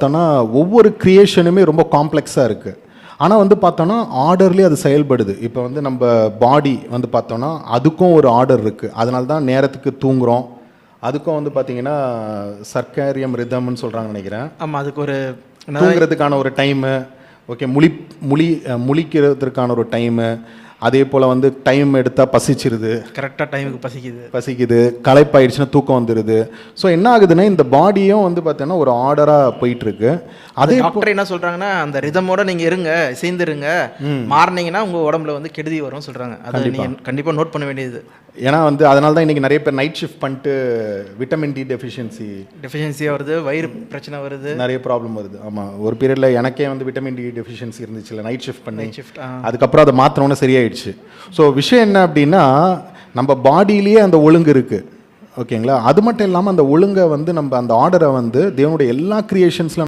பார்த்தோன்னா ஒவ்வொரு கிரியேஷனுமே ரொம்ப காம்ப்ளெக்ஸாக இருக்குது ஆனால் வந்து பார்த்தோன்னா ஆர்டர்லேயே அது செயல்படுது. இப்போ வந்து நம்ம பாடி வந்து பார்த்தோன்னா அதுக்கும் ஒரு ஆர்டர் இருக்குது அதனால தான் நேரத்துக்கு தூங்குறோம். அதுக்கும் வந்து பார்த்தீங்கன்னா சர்க்கேரியம் ரிதம்னு சொல்கிறாங்க நினைக்கிறேன். ஆமாம் அதுக்கு ஒரு தூங்குறதுக்கான ஒரு டைமு ஓகே முழி முழி முழிக்கிறதுக்கான ஒரு டைமு அதே போல் வந்து டைம் எடுத்தால் பசிச்சிருது. கரெக்டாக டைமுக்கு பசிக்குது. பசிக்குது. களைப்பாயிடுச்சுன்னா தூக்கம் வந்துடுது ஸோ என்ன ஆகுதுன்னா இந்த பாடியும் வந்து பார்த்தீங்கன்னா ஒரு ஆர்டராக போயிட்டுருக்கு. அது டாக்டர் என்ன சொல்றாங்கன்னா அந்த ரிதமோட நீங்க இருங்க சேர்ந்துருங்க. மாறினீங்கன்னா உங்க உடம்புல வந்து கெடுதி வரும் சொல்றாங்க. அது நீங்க கண்டிப்பா நோட் பண்ண வேண்டியது. ஏன்னா வந்து அதனால தான் இன்றைக்கி நிறைய பேர் நைட் ஷிஃப்ட் பண்ணிட்டு விட்டமின் டி டெஃபிஷியன்சி டெஃபிஷியன்சியா வருது வயிறு பிரச்சனை வருது. நிறைய ப்ராப்ளம் வருது. ஆமாம் ஒரு பீரியடில் எனக்கே வந்து விட்டமின் டி டெஃபிஷியன்சி இருந்துச்சுல நைட் ஷிஃப்ட் பண்ணி. ஷிஃப்ட் அதுக்கப்புறம் அதை மாற்றினோன்னே சரியாயிடுச்சு. ஸோ விஷயம் என்ன அப்படின்னா நம்ம பாடியிலேயே அந்த ஒழுங்கு இருக்குது ஓகேங்களா அது மட்டும் இல்லாமல் அந்த ஒழுங்கை வந்து நம்ம அந்த ஆர்டரை வந்து தேவனுடைய எல்லா கிரியேஷன்ஸில்